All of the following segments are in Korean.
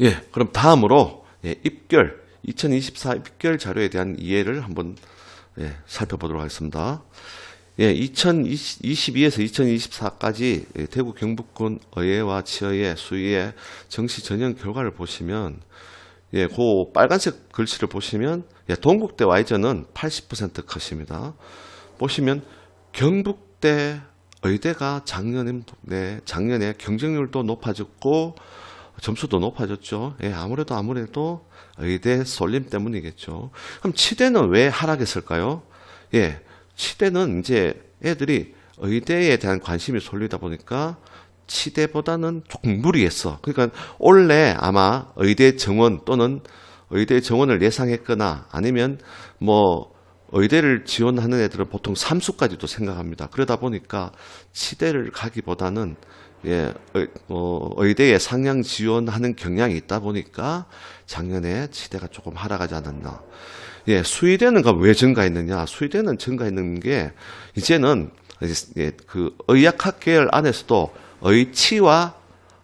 예, 그럼 다음으로 예, 입결 2024 입결 자료에 대한 이해를 한번 예, 살펴보도록 하겠습니다. 예, 2022에서 2024까지 예, 대구 경북군 의회와 치의회, 수의회 정시 전형 결과를 보시면 예, 그 빨간색 글씨를 보시면 예, 동국대 Y전은 80% 컷입니다. 보시면 경북대 의대가 작년에 네, 작년에 경쟁률도 높아졌고 점수도 높아졌죠. 예, 아무래도 아무래도 의대 쏠림 때문이겠죠. 그럼 치대는 왜 하락했을까요? 예, 치대는 이제 애들이 의대에 대한 관심이 쏠리다 보니까 치대보다는 조금 무리했어. 그러니까 원래 아마 의대 정원 또는 의대 정원을 예상했거나 아니면 뭐 의대를 지원하는 애들은 보통 삼수까지도 생각합니다. 그러다 보니까 치대를 가기보다는 예, 의, 어, 의대에 상향 지원하는 경향이 있다 보니까 작년에 치대가 조금 하락하지 않았나. 예, 수의대는 그왜 증가했느냐? 수의대는 증가했는 게 이제는 이제 예, 그 의학학 계열 안에서도 의치와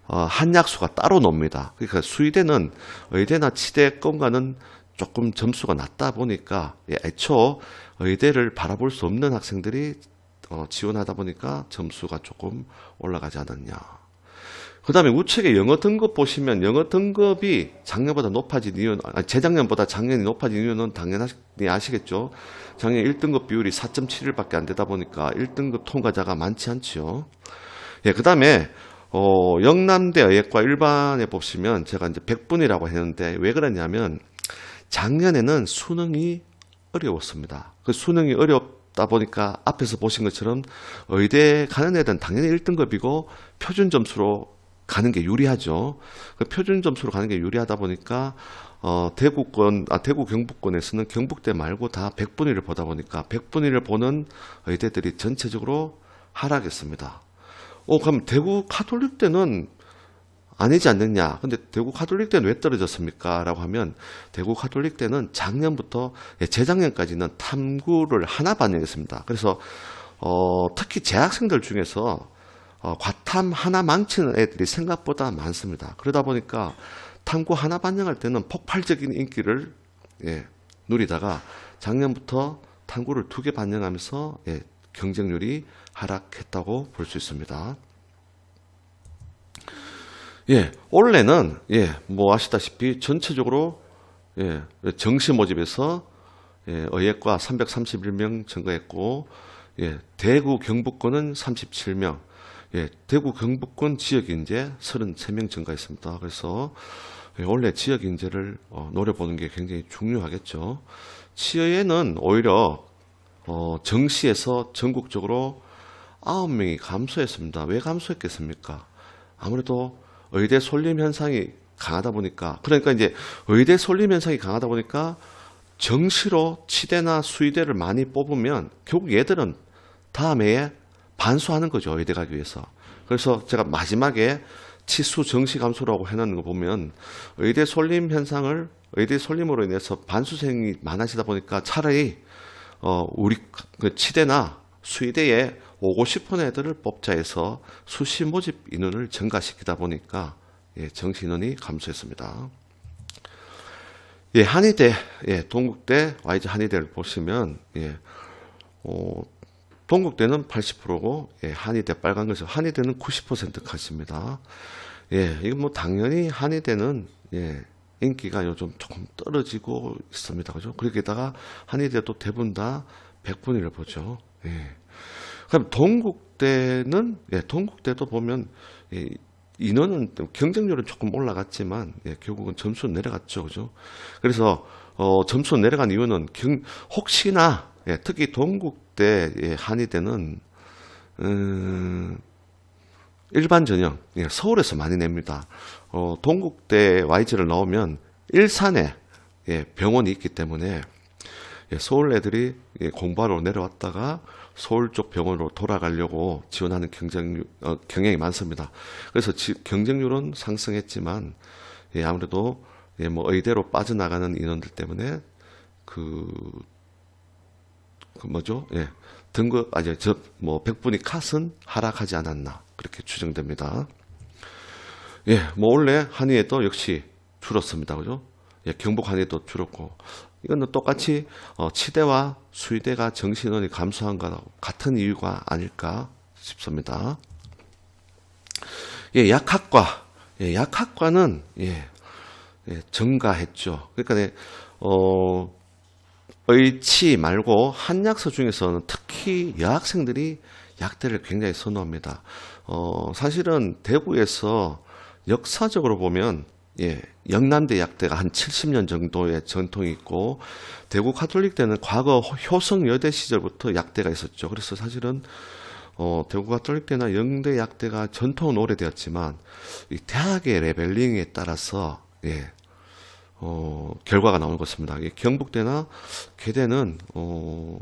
어, 한약수가 따로 놉니다. 그러니까 수의대는 의대나 치대권과는 조금 점수가 낮다 보니까 예, 애초 의대를 바라볼 수 없는 학생들이 어, 지원하다 보니까 점수가 조금 올라가지 않았냐. 그 다음에 우측에 영어 등급 보시면 영어 등급이 작년보다 높아진 이유는, 아니, 재작년보다 작년이 높아진 이유는 당연히 아시겠죠. 작년 1등급 비율이 4.71밖에 안 되다 보니까 1등급 통과자가 많지 않지요. 예, 그 다음에, 어, 영남대 의예과 일반에 보시면 제가 이제 100분이라고 했는데 왜 그러냐면 작년에는 수능이 어려웠습니다. 그 수능이 어렵 다 보니까 앞에서 보신 것처럼 의대 가는 애들은 당연히 1등급이고 표준 점수로 가는 게 유리하죠. 그 표준 점수로 가는 게 유리하다 보니까 어, 대구권, 아, 대구 경북권에서는 경북대 말고 다 100분위를 보다 보니까 100분위를 보는 의대들이 전체적으로 하락했습니다. 어, 그럼 대구 카톨릭대는 아니지 않느냐. 근데 대구 카톨릭대는 왜 떨어졌습니까? 라고 하면 대구 카톨릭대는 작년부터 예, 재작년까지는 탐구를 하나 반영했습니다. 그래서 어, 특히 재학생들 중에서 어, 과탐 하나 망치는 애들이 생각보다 많습니다. 그러다 보니까 탐구 하나 반영할 때는 폭발적인 인기를 예, 누리다가 작년부터 탐구를 두 개 반영하면서 예, 경쟁률이 하락했다고 볼 수 있습니다. 예, 원래는 예, 뭐 아시다시피 전체적으로 예, 정시 모집에서 예, 의예과 331명 증가했고 예, 대구 경북권은 37명, 예, 대구 경북권 지역 인재 33명 증가했습니다. 그래서 예, 원래 지역 인재를 어, 노려보는 게 굉장히 중요하겠죠. 치의에는 오히려 어, 정시에서 전국적으로 9명이 감소했습니다. 왜 감소했겠습니까? 아무래도 의대 솔림 현상이 강하다 보니까 그러니까 이제 의대 솔림 현상이 강하다 보니까 정시로 치대나 수의대를 많이 뽑으면 결국 얘들은 다음 해에 반수하는 거죠. 의대 가기 위해서. 그래서 제가 마지막에 치수 정시 감소라고 해놓는 거 보면 의대 솔림 현상을 의대 솔림으로 인해서 반수생이 많아지다 보니까 차라리 어 우리 그 치대나 수의대에 오고 싶은 애들을 뽑자 해서 수시 모집 인원을 증가시키다 보니까 예, 정시 인원이 감소했습니다. 예, 한의대, 예, 동국대, YG 한의대를 보시면 예, 어, 동국대는 80%고 예, 한의대 빨간 것이 한의대는 90% 컷입니다. 예, 이건 뭐 당연히 한의대는 예, 인기가 요즘 조금 떨어지고 있습니다. 그죠? 그러게다가 한의대도 대부분 다 100분위를 보죠. 예. 그럼 동국대는 예, 동국대도 보면 예, 인원은 경쟁률은 조금 올라갔지만 예, 결국은 점수는 내려갔죠, 그죠? 그래서 어, 점수 내려간 이유는 경, 혹시나 예, 특히 동국대 예, 한의대는 음, 일반 전형 예, 서울에서 많이 냅니다. 어, 동국대 Y지를 넣으면 일산에 예, 병원이 있기 때문에 예, 서울 애들이 예, 공부하러 내려왔다가 서울 쪽 병원으로 돌아가려고 지원하는 경쟁 어, 경향이 많습니다. 그래서 지, 경쟁률은 상승했지만 예, 아무래도 예, 뭐 의대로 빠져나가는 인원들 때문에 그, 그 뭐죠? 예, 등급 아니 저뭐 백분위 컷은 하락하지 않았나 그렇게 추정됩니다. 예, 뭐 원래 한의에도 역시 줄었습니다. 그죠? 예, 경북 한의도 줄었고 이거는 똑같이 어, 치대와 수의대가 정시인원이 감소한 거하고 같은 이유가 아닐까 싶습니다. 예, 약학과 예, 약학과는 예, 예, 증가했죠. 그러니까 네, 어, 의치 말고 한약서 중에서는 특히 여학생들이 약대를 굉장히 선호합니다. 어, 사실은 대구에서 역사적으로 보면 예, 영남대 약대가 한 70년 정도의 전통이 있고 대구 카톨릭대는 과거 효성 여대 시절부터 약대가 있었죠. 그래서 사실은 어, 대구 가톨릭대나 영대 약대가 전통은 오래되었지만 이 대학의 레벨링에 따라서 예, 어, 결과가 나오는 것입니다. 이 경북대나 계대는 어,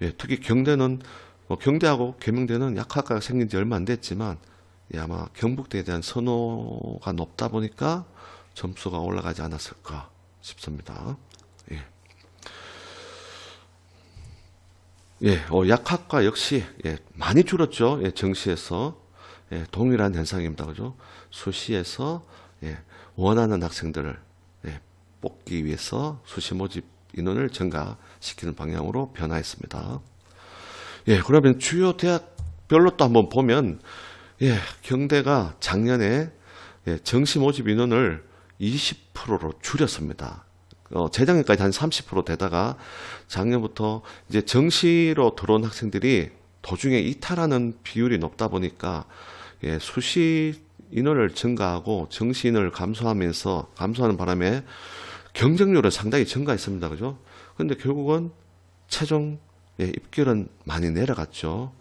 예, 특히 경대는 뭐 경대하고 계명대는 약학과가 생긴 지 얼마 안 됐지만 예, 아마 경북대에 대한 선호가 높다 보니까 점수가 올라가지 않았을까 싶습니다. 예. 예, 어, 약학과 역시 예, 많이 줄었죠. 예, 정시에서 예, 동일한 현상입니다. 그죠? 수시에서 예, 원하는 학생들을 예, 뽑기 위해서 수시 모집 인원을 증가시키는 방향으로 변화했습니다. 예, 그러면 주요 대학별로 또 한번 보면 예, 경대가 작년에 예, 정시 모집 인원을 20%로 줄였습니다. 어, 재작년까지 한 30% 되다가 작년부터 이제 정시로 들어온 학생들이 도중에 이탈하는 비율이 높다 보니까 예, 수시 인원을 증가하고 정시 인원을 감소하면서 감소하는 바람에 경쟁률은 상당히 증가했습니다. 그죠? 근데 결국은 최종 예, 입결은 많이 내려갔죠.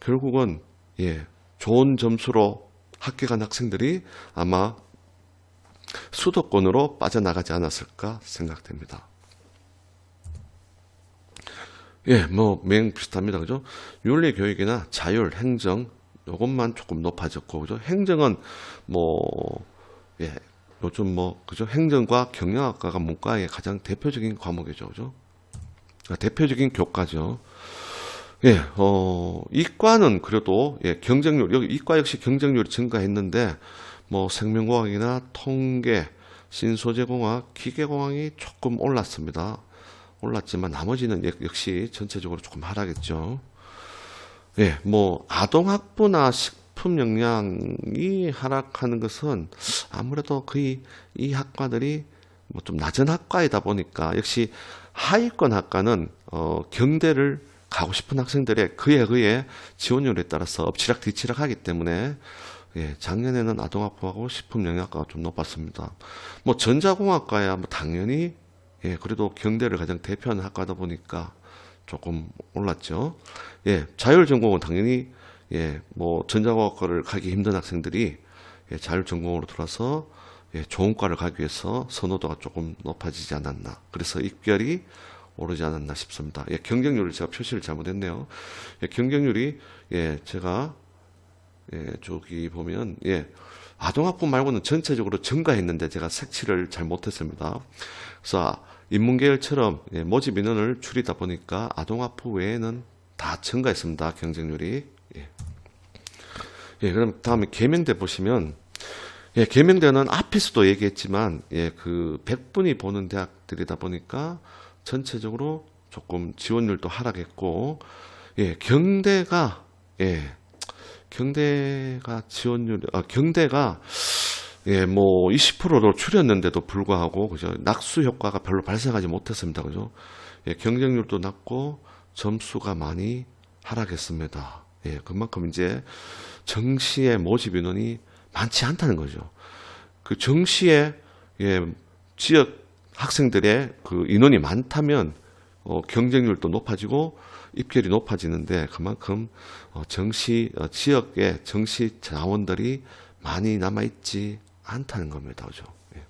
결국은 예, 좋은 점수로 합격한 학생들이 아마 수도권으로 빠져나가지 않았을까 생각됩니다. 예, 뭐, 맹 비슷합니다. 그죠? 윤리 교육이나 자율, 행정, 요것만 조금 높아졌고, 그죠? 행정은 뭐, 예, 요즘 뭐, 그죠? 행정과 경영학과가 문과의 가장 대표적인 과목이죠. 그죠? 아, 대표적인 교과죠. 예, 어, 이과는 그래도, 예, 경쟁률, 여기 이과 역시 경쟁률이 증가했는데, 뭐 생명공학이나 통계, 신소재공학, 기계공학이 조금 올랐습니다. 올랐지만 나머지는 역- 역시 전체적으로 조금 하락했죠. 예, 뭐 아동학부나 식품 영양이 하락하는 것은 아무래도 거의 이 학과들이 뭐 좀 낮은 학과이다 보니까 역시 하위권 학과는 어, 경대를 가고 싶은 학생들의 그에 그에 지원율에 따라서 엎치락 뒤치락 하기 때문에 예, 작년에는 아동학부하고 식품영양학과가 좀 높았습니다. 뭐 전자공학과야 뭐 당연히 예, 그래도 경대를 가장 대표하는 학과다 보니까 조금 올랐죠. 예, 자율 전공은 당연히 예, 뭐 전자공학과를 가기 힘든 학생들이 예, 자율 전공으로 들어와서 예, 좋은 과를 가기 위해서 선호도가 조금 높아지지 않았나. 그래서 입결이 오르지 않았나 싶습니다. 예, 경쟁률을 제가 표시를 잘못했네요. 예, 경쟁률이 예, 제가 예, 저기 보면 예. 아동학부 말고는 전체적으로 증가했는데 제가 색칠을 잘 못했습니다. 그래서 인문계열처럼 예, 모집 인원을 줄이다 보니까 아동학부 외에는 다 증가했습니다. 경쟁률이. 예. 예, 그럼 다음에 계명대 보시면 예, 계명대는 앞에서도 얘기했지만 예, 그 100분이 보는 대학들이다 보니까 전체적으로 조금 지원율도 하락했고 예, 경대가 예, 경대가 지원율, 아, 경대가 예, 뭐 20%로 줄였는데도 불구하고 그죠 낙수 효과가 별로 발생하지 못했습니다, 그죠? 예, 경쟁률도 낮고 점수가 많이 하락했습니다. 예, 그만큼 이제 정시의 모집 인원이 많지 않다는 거죠. 그 정시에 예, 지역 학생들의 그 인원이 많다면 어, 경쟁률도 높아지고 입결이 높아지는데 그만큼 어, 정시 어, 지역의 정시 자원들이 많이 남아 있지 않다는 겁니다. 그죠? 예.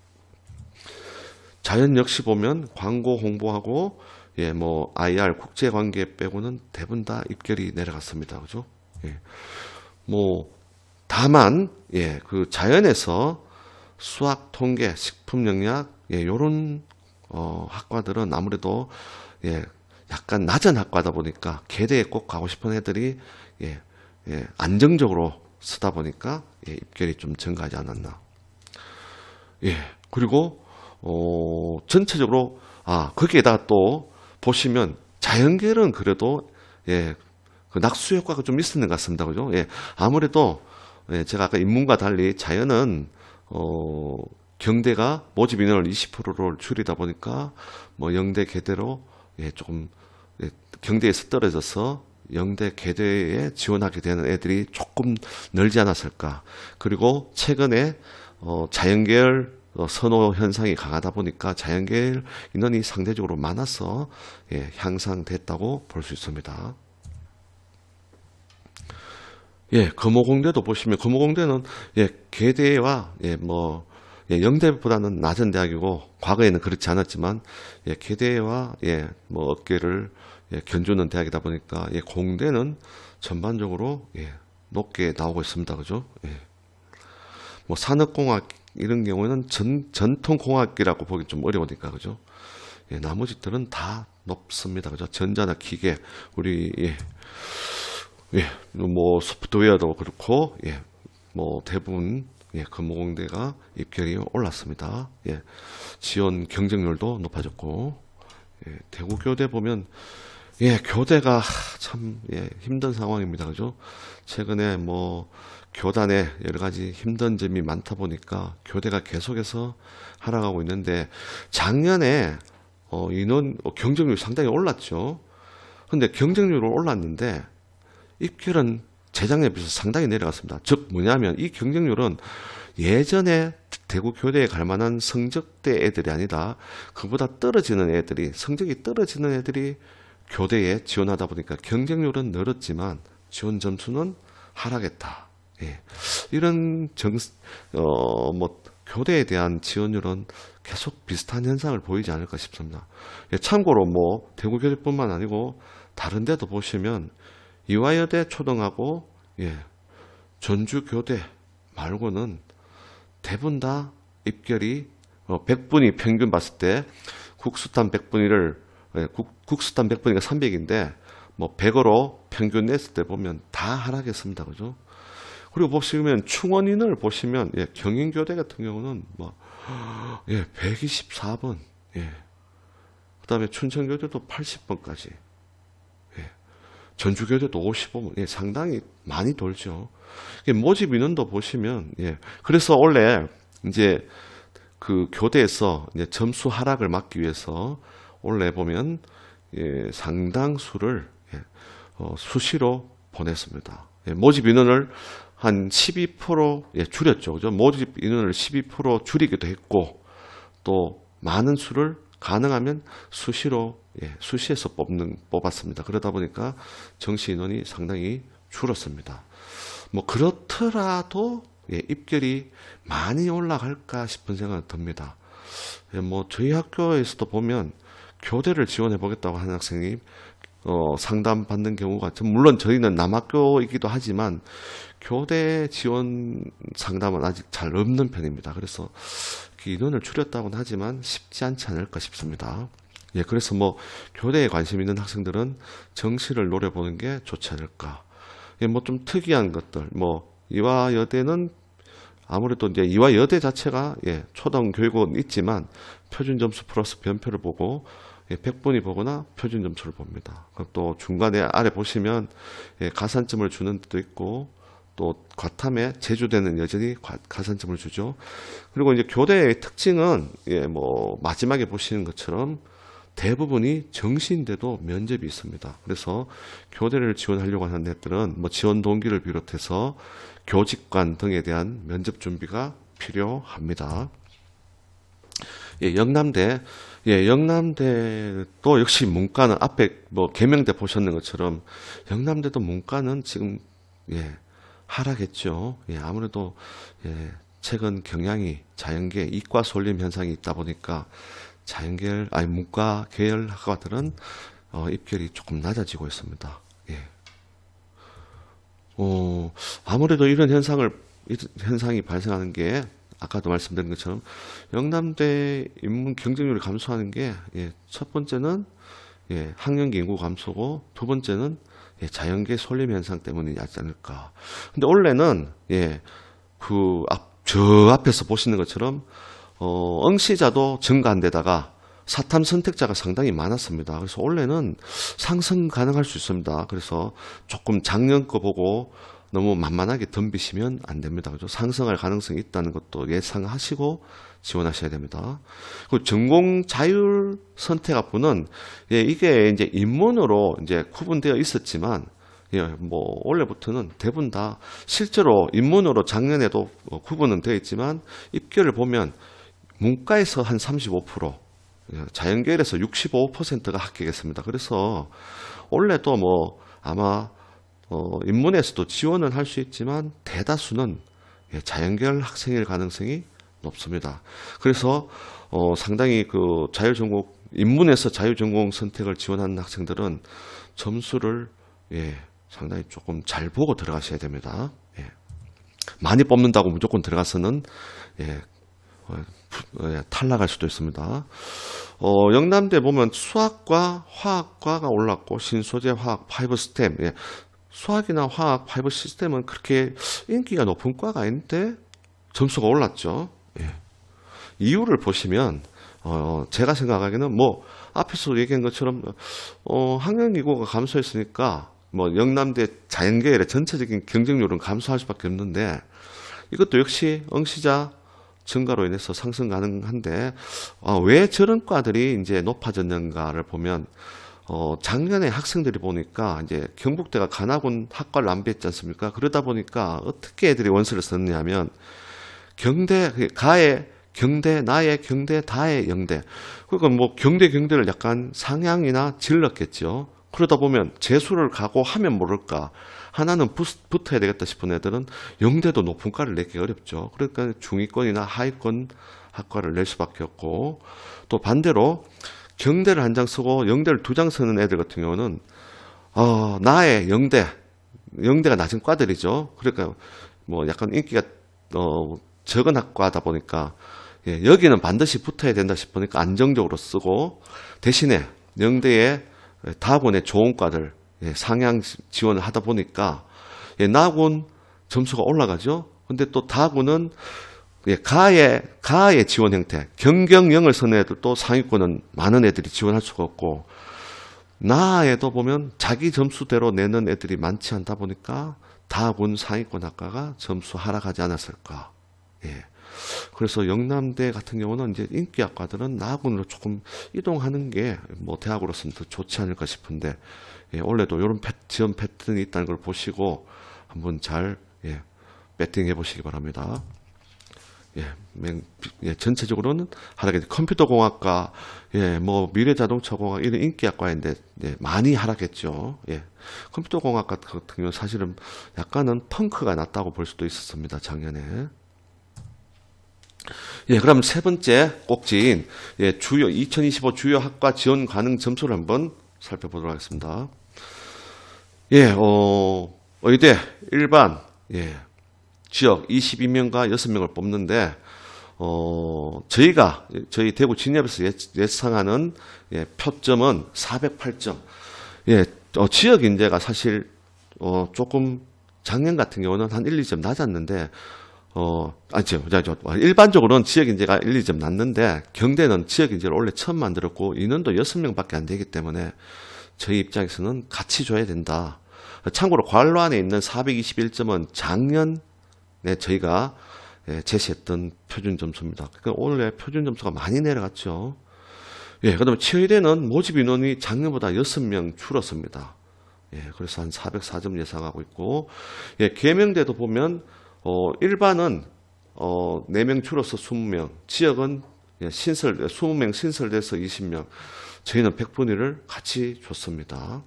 자연 역시 보면 광고 홍보하고 예, 뭐 IR 국제 관계 빼고는 대부분 다 입결이 내려갔습니다. 그죠? 예. 뭐 다만 예, 그 자연에서 수학, 통계, 식품 영양 예, 요런 어, 학과들은 아무래도 예, 약간 낮은 학과다 보니까 계대에 꼭 가고 싶은 애들이 예, 예, 안정적으로 쓰다 보니까 예, 입결이 좀 증가하지 않았나. 예, 그리고 어, 전체적으로 아 거기에다가 또 보시면 자연계열은 그래도 예, 그 낙수 효과가 좀 있었는 것 같습니다. 그죠? 예, 아무래도 예, 제가 아까 인문과 달리 자연은 어, 경대가 모집 인원을 20%를 줄이다 보니까 뭐 영대 계대로 예, 조금 예, 경대에서 떨어져서 영대 계대에 지원하게 되는 애들이 조금 늘지 않았을까. 그리고 최근에 어, 자연계열 어, 선호 현상이 강하다 보니까 자연계열 인원이 상대적으로 많아서 예, 향상됐다고 볼 수 있습니다. 예, 금호공대도 보시면 금호공대는 예, 계대와 예, 뭐 예, 영대보다는 낮은 대학이고 과거에는 그렇지 않았지만 예, 계대와 예, 뭐 어깨를 예, 견주는 대학이다 보니까 예, 공대는 전반적으로 예, 높게 나오고 있습니다. 그죠? 예. 뭐 산업공학 이런 경우에는 전, 전통공학이라고 보기 좀 어려우니까 그죠? 예, 나머지들은 다 높습니다. 그죠? 전자나 기계, 우리 예, 예, 뭐 소프트웨어도 그렇고 예, 뭐 대부분 예, 금호공대가 입결이 올랐습니다. 예, 지원 경쟁률도 높아졌고 예, 대구 교대 보면 예, 교대가 하, 참 예, 힘든 상황입니다. 그죠? 최근에 뭐 교단에 여러 가지 힘든 점이 많다 보니까 교대가 계속해서 하락하고 있는데 작년에 어, 인원 어, 경쟁률이 상당히 올랐죠. 근데 경쟁률은 올랐는데 입결은 재작년에 비해서 상당히 내려갔습니다. 즉 뭐냐면 이 경쟁률은 예전에 대구 교대에 갈 만한 성적대 애들이 아니라 그보다 떨어지는 애들이 성적이 떨어지는 애들이 교대에 지원하다 보니까 경쟁률은 늘었지만 지원 점수는 하락했다. 예. 이런 정, 어, 뭐, 교대에 대한 지원율은 계속 비슷한 현상을 보이지 않을까 싶습니다. 예, 참고로 뭐, 대구교대뿐만 아니고, 다른 데도 보시면, 이화여대 초등하고, 예, 전주교대 말고는 대부분 다 입결이, 어, 100분이 평균 봤을 때, 국수탄 100분위를, 예, 국, 국수탄 100분위가 300인데, 뭐 100으로 평균 냈을 때 보면 다 하락했습니다. 그죠? 그리고 보시면 충원인을 보시면 예, 경인교대 같은 경우는 뭐 예, 124번. 예. 그다음에 춘천교대도 80번까지. 예. 전주교대도 55번. 예, 상당히 많이 돌죠. 예, 모집 인원도 보시면 예. 그래서 원래 이제 그 교대에서 이제 점수 하락을 막기 위해서 원래 보면 예, 상당수를 예, 어, 수시로 보냈습니다. 예, 모집 인원을 한 12% 예, 줄였죠. 그죠? 모집 인원을 12% 줄이기도 했고 또 많은 수를 가능하면 수시로 예, 수시에서 뽑는 뽑았습니다. 그러다 보니까 정시 인원이 상당히 줄었습니다. 뭐 그렇더라도 예, 입결이 많이 올라갈까 싶은 생각이 듭니다. 예, 뭐 저희 학교에서도 보면 교대를 지원해 보겠다고 하는 학생이 어, 상담 받는 경우가 좀 물론 저희는 남학교이기도 하지만 교대 지원 상담은 아직 잘 없는 편입니다. 그래서 그 인원을 줄였다고는 하지만 쉽지 않지 않을까 싶습니다. 예, 그래서 뭐 교대에 관심 있는 학생들은 정시를 노려보는 게 좋지 않을까. 예, 뭐 좀 특이한 것들, 뭐 이화 여대는 아무래도 이제 이화 여대 자체가 예, 초등 교육은 있지만 표준 점수 플러스 변표를 보고 예, 100분이 보거나 표준 점수를 봅니다. 그리고 또 중간에 아래 보시면 예, 가산점을 주는 데도 있고 또 과탐에 제주대는 여전히 과- 가산점을 주죠. 그리고 이제 교대의 특징은 예, 뭐 마지막에 보시는 것처럼 대부분이 정시인데도 면접이 있습니다. 그래서 교대를 지원하려고 하는 애들은 뭐 지원 동기를 비롯해서 교직관 등에 대한 면접 준비가 필요합니다. 예, 영남대, 예, 영남대도 역시 문과는 앞에 뭐 개명대 보셨는 것처럼 영남대도 문과는 지금 예, 하락했죠. 예, 아무래도 예, 최근 경향이 자연계 이과 솔림 현상이 있다 보니까 자연계열 아니 문과 계열 학과들은 어, 입결이 조금 낮아지고 있습니다. 예. 어, 아무래도 이런 현상을 이 현상이 발생하는 게 아까도 말씀드린 것처럼 영남대 인문 경쟁률이 감소하는 게 예, 첫 번째는 예, 학령기 인구 감소고 두 번째는 예, 자연계 솔림 현상 때문이지 않을까. 근데 원래는 예, 그 앞, 저 앞에서 보시는 것처럼 어, 응시자도 증가한 데다가 사탐 선택자가 상당히 많았습니다. 그래서 올해는 상승 가능할 수 있습니다. 그래서 조금 작년 거 보고 너무 만만하게 덤비시면 안 됩니다. 그죠? 상승할 가능성이 있다는 것도 예상하시고 지원하셔야 됩니다. 그 전공 자율 선택 학부는 예, 이게 이제 인문으로 이제 구분되어 있었지만 예, 뭐 원래부터는 대부분 다 실제로 인문으로 작년에도 어, 구분은 되어 있지만 입결을 보면 문과에서 한 35%, 예, 자연계열에서 65%가 합격했습니다. 그래서 원래도 뭐 아마 어, 인문에서도 지원은 할 수 있지만 대다수는 예, 자연계열 학생일 가능성이 높습니다. 그래서 어, 상당히 그 자율전공 인문에서 자율전공 선택을 지원하는 학생들은 점수를 예, 상당히 조금 잘 보고 들어가셔야 됩니다. 예. 많이 뽑는다고 무조건 들어가서는 예, 어, 부- 예, 탈락할 수도 있습니다. 어, 영남대 보면 수학과 화학과가 올랐고 신소재 화학 파이브 스템 예, 수학이나 화학 파이브 시스템은 그렇게 인기가 높은 과가 아닌데 점수가 올랐죠. 예. 이유를 보시면 어, 제가 생각하기에는 뭐 앞에서 얘기한 것처럼 어, 학년이고가 감소했으니까 뭐 영남대 자연계열의 전체적인 경쟁률은 감소할 수밖에 없는데 이것도 역시 응시자 증가로 인해서 상승 가능한데 어, 왜 저런 과들이 이제 높아졌는가를 보면 어, 작년에 학생들이 보니까 이제 경북대가 간학원 학과를 안배했지 않습니까? 그러다 보니까 어떻게 애들이 원서를 썼냐면 경대 그 가의 경대 나의 경대 다의 영대 그러니까 뭐 경대 경대를 약간 상향이나 질렀겠죠. 그러다 보면 재수를 가고 하면 모를까 하나는 붙- 붙어야 되겠다 싶은 애들은 영대도 높은 과를 내기 어렵죠. 그러니까 중위권이나 하위권 학과를 낼 수밖에 없고 또 반대로 경대를 한 장 쓰고 영대를 두 장 쓰는 애들 같은 경우는 어, 나의 영대 영대가 낮은 과들이죠. 그러니까 뭐 약간 인기가 어, 적은 학과다 보니까 예, 여기는 반드시 붙어야 된다 싶으니까 안정적으로 쓰고 대신에 영대에 다학원의 좋은 과들 예, 상향 지원을 하다 보니까 예, 나학원 점수가 올라가죠. 근데 또 예, 가의 가의 지원 형태 경경영을 쓰는 애들도 상위권은 많은 애들이 지원할 수가 없고 나에도 보면 자기 점수대로 내는 애들이 많지 않다 보니까 다군 상위권 학과가 점수 하락하지 않았을까. 예. 그래서 영남대 같은 경우는 이제 인기 학과들은 나군으로 조금 이동하는 게 뭐 대학으로서는 더 좋지 않을까 싶은데 예, 원래도 이런 패, 지원 패턴이 있다는 걸 보시고 한번 잘 예, 배팅해 보시기 바랍니다. 예, 맹- 예, 전체적으로는 하락이 컴퓨터 공학과, 예, 뭐 미래 자동차 공학 이런 인기 학과인데 예, 많이 하락했죠. 예, 컴퓨터 공학과 같은 경우 는 사실은 약간은 펑크가 났다고 볼 수도 있었습니다 작년에. 예, 그럼 세 번째 꼭지인 예, 주요 2025 주요 학과 지원 가능 점수를 한번 살펴보도록 하겠습니다. 예, 어, 의대 일반 예, 지역 22명과 6명을 뽑는데 어, 저희가 저희 대구 진협에서 예- 예상하는 예, 표점은 408점. 예, 어, 지역 인재가 사실 어, 조금 작년 같은 경우는 한 1, 2점 낮았는데 어, 아니죠. 저, 저, 일반적으로는 지역 인재가 1, 2점 낮는데 경대는 지역 인재를 원래 처음 만들었고 인원도 6명밖에 안 되기 때문에 저희 입장에서는 같이 줘야 된다. 참고로 관로 안에 있는 421점은 작년 네, 저희가 예, 제시했던 표준 점수입니다. 그러니까 올해 표준 점수가 많이 내려갔죠. 예, 그 다음에 치의대는 모집 인원이 작년보다 6명 줄었습니다. 예, 그래서 한 404점 예상하고 있고, 예, 계명대도 보면, 어, 일반은, 어, 4명 줄어서 20명, 지역은 예, 신설, 20명 신설돼서 20명, 저희는 100분위를 같이 줬습니다.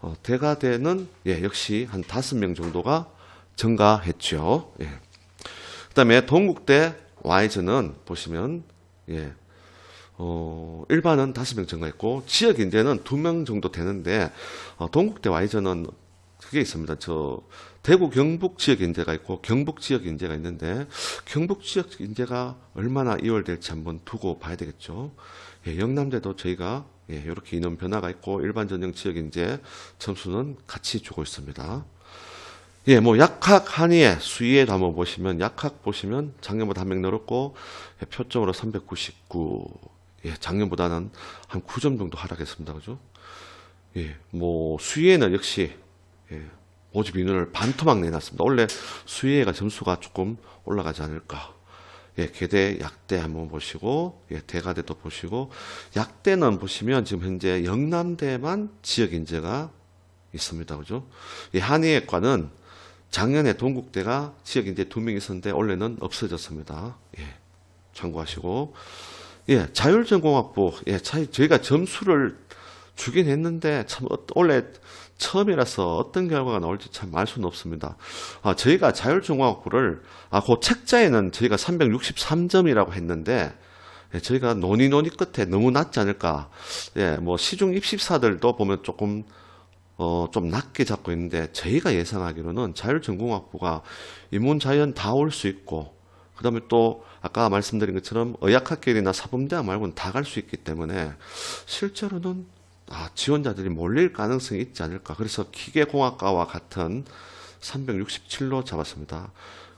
어, 대가대는, 예, 역시 한 5명 정도가 증가했죠. 예. 그다음에 동국대 와이즈는 보시면 예. 어, 일반은 다섯 명 증가했고 지역 인재는 두 명 정도 되는데 어, 동국대 와이즈는 그게 있습니다. 저 대구 경북 지역 인재가 있고 경북 지역 인재가 있는데 경북 지역 인재가 얼마나 이월될지 한번 두고 봐야 되겠죠. 예, 영남대도 저희가 예, 이렇게 인원 변화가 있고 일반 전형 지역 인재 점수는 같이 주고 있습니다. 예, 뭐 약학 한의의 수의에도 한번 보시면 약학 보시면 작년보다 한 명 늘었고 예, 표점으로 399. 예, 작년보다는 한 9점 정도 하락했습니다. 그죠? 예, 뭐 수의에는 역시 예, 모집 인원을 반토막 내놨습니다. 원래 수의회가 점수가 조금 올라가지 않을까. 예, 계대 약대 한번 보시고, 예, 대가대도 보시고, 약대는 보시면 지금 현재 영남대만 지역 인재가 있습니다. 그죠? 예, 한의학과는 작년에 동국대가 지역 인재 두 명 있었는데 올해는 없어졌습니다. 예, 참고하시고, 예, 자율전공학부, 예, 차- 저희가 점수를 주긴 했는데 참 어- 원래 처음이라서 어떤 결과가 나올지 참 알 수는 없습니다. 아, 저희가 자율전공학부를 아, 그 책자에는 저희가 363점이라고 했는데 예, 저희가 논의 논의 끝에 너무 낮지 않을까. 예, 뭐 시중 입시사들도 보면 조금 어, 좀 낮게 잡고 있는데 저희가 예상하기로는 자율전공학부가 인문 자연 다 올 수 있고 그 다음에 또 아까 말씀드린 것처럼 의학학계열이나 사범대학 말고는 다 갈 수 있기 때문에 실제로는 아, 지원자들이 몰릴 가능성이 있지 않을까. 그래서 기계공학과와 같은 367로 잡았습니다.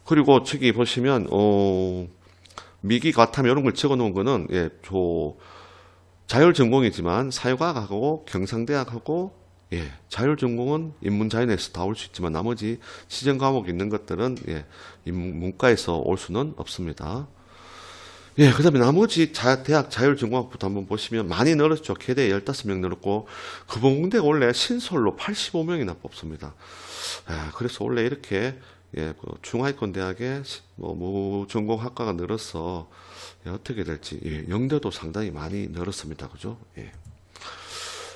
그리고 저기 보시면 어, 미기 과탐 이런 걸 적어 놓은 거는 예, 저 자율 전공이지만 사회과학하고 경상대학하고 예, 자율 전공은 인문 자연에서 다 올 수 있지만 나머지 시정 과목 있는 것들은 예, 인문- 문과에서 올 수는 없습니다. 예, 그 다음에 나머지 자, 대학 자율전공학부터 한번 보시면 많이 늘었죠. 개대 15명 늘었고, 금호공대가 원래 신설로 85명이나 뽑습니다. 아, 그래서 원래 이렇게, 예, 그 중하위권 대학에 시- 뭐, 무전공학과가 늘어서, 예, 어떻게 될지, 예, 영대도 상당히 많이 늘었습니다. 그죠? 예.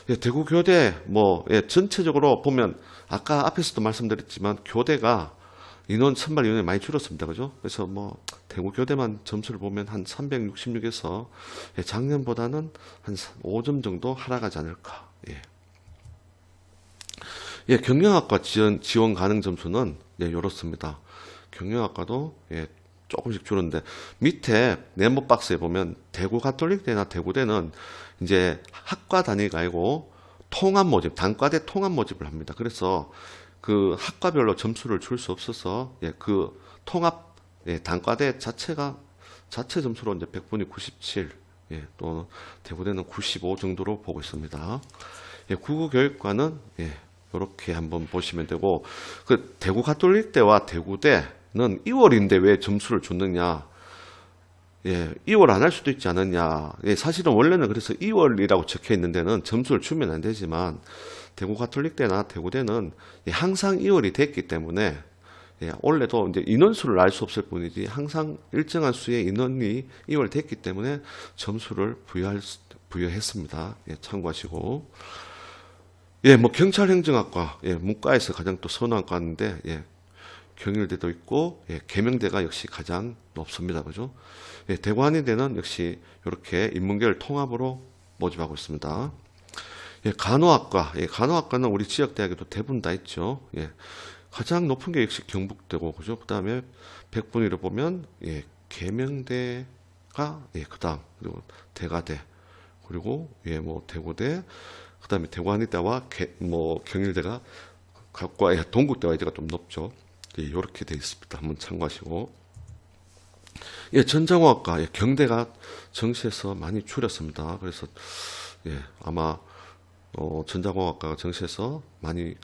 예, 대구 교대, 뭐, 예, 전체적으로 보면, 아까 앞에서도 말씀드렸지만, 교대가 인원, 선발 인원이 많이 줄었습니다. 그죠? 그래서 뭐, 대구 교대만 점수를 보면 한 366에서 예, 작년보다는 한 5점 정도 하락하지 않을까. 예. 예, 경영학과 지원, 지원 가능 점수는 예, 이렇습니다. 경영학과도 예, 조금씩 줄었는데 밑에 네모 박스에 보면 대구 가톨릭대나 대구대는 이제 학과 단위가 아니고 통합 모집, 단과대 통합 모집을 합니다. 그래서 그 학과별로 점수를 줄 수 없어서 예, 그 통합 예, 단과대 자체가 자체 점수로 이제 100분이 97, 예, 또 대구대는 95 정도로 보고 있습니다. 예, 국어 교육과는 예, 이렇게 한번 보시면 되고 그 대구 가톨릭대와 대구대 는 2월인데 왜 점수를 줬느냐? 예, 2월 안 할 수도 있지 않았냐. 예, 사실은 원래는 그래서 2월이라고 적혀 있는 데는 점수를 주면 안 되지만 대구 가톨릭대나 대구대는 예, 항상 2월이 됐기 때문에 예, 원래도 이제 인원수를 알 수 없을 뿐이지 항상 일정한 수의 인원이 2월 됐기 때문에 점수를 부여할 수- 부여했습니다. 예, 참고하시고 예, 뭐 경찰 행정학과 예, 문과에서 가장 또 선호한 과인데 예, 경일대도 있고 예, 계명대가 역시 가장 높습니다. 그죠? 예, 대관이대는 역시 이렇게 인문계열 통합으로 모집하고 있습니다. 예, 간호학과, 예, 간호학과는 우리 지역 대학에도 대부분 다 있죠. 예, 가장 높은 게 역시 경북대고, 그죠? 그 다음에 백분위로 보면, 예, 계명대가, 예, 그 다음, 그리고 대가대, 그리고, 예, 뭐, 대구대, 그 다음에 대관이대와 개- 뭐, 경일대가, 각과, 예, 동국대와 이제가 좀 높죠. 예, 요렇게 돼 있습니다. 한번 참고하시고. 예, 전자공학과, 예, 경대가 정시에서 많이 줄였습니다. 그래서, 예, 아마, 어, 전자공학과가 정시에서 많이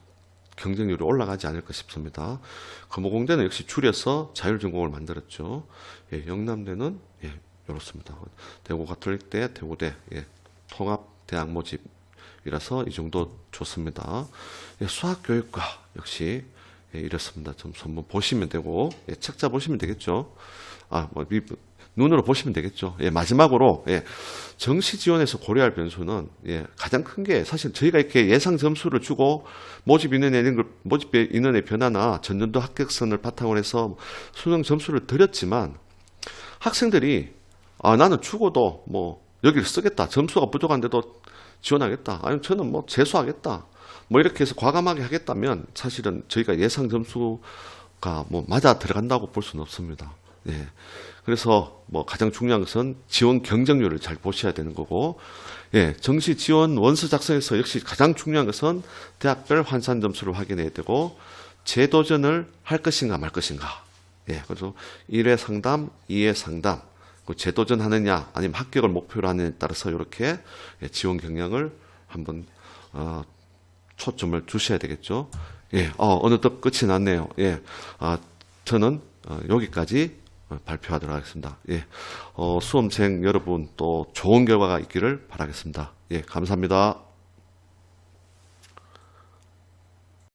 경쟁률이 올라가지 않을까 싶습니다. 금호공대는 역시 줄여서 자율전공을 만들었죠. 예, 영남대는, 예, 이렇습니다. 대구 가톨릭대, 대구대, 예, 통합 대학 모집이라서 이 정도 좋습니다. 예, 수학교육과 역시, 예, 이렇습니다. 점수 한번 보시면 되고, 예, 책자 보시면 되겠죠. 아, 뭐, 미- 눈으로 보시면 되겠죠. 예, 마지막으로, 예, 정시 지원에서 고려할 변수는, 예, 가장 큰 게, 사실 저희가 이렇게 예상 점수를 주고, 모집 인원의, 이런 걸- 모집 인원의 변화나 전년도 합격선을 바탕으로 해서 수능 점수를 드렸지만, 학생들이, 아, 나는 죽어도 뭐, 여기를 쓰겠다. 점수가 부족한데도 지원하겠다. 아니면 저는 뭐, 재수하겠다. 뭐, 이렇게 해서 과감하게 하겠다면, 사실은 저희가 예상 점수가 뭐, 맞아 들어간다고 볼 수는 없습니다. 예. 그래서 뭐 가장 중요한 것은 지원 경쟁률을 잘 보셔야 되는 거고, 예, 정시 지원 원서 작성에서 역시 가장 중요한 것은 대학별 환산 점수를 확인해야 되고, 재도전을 할 것인가 말 것인가. 예, 그래서 1회 상담, 2회 상담, 그 재도전 하느냐, 아니면 합격을 목표로 하느냐에 따라서 이렇게 예, 지원 경향을 한번, 어, 초점을 두셔야 되겠죠. 예, 어, 어느덧 끝이 났네요. 예, 아, 저는 어, 여기까지 어, 발표하도록 하겠습니다. 예, 어, 수험생 여러분 또 좋은 결과가 있기를 바라겠습니다. 예, 감사합니다.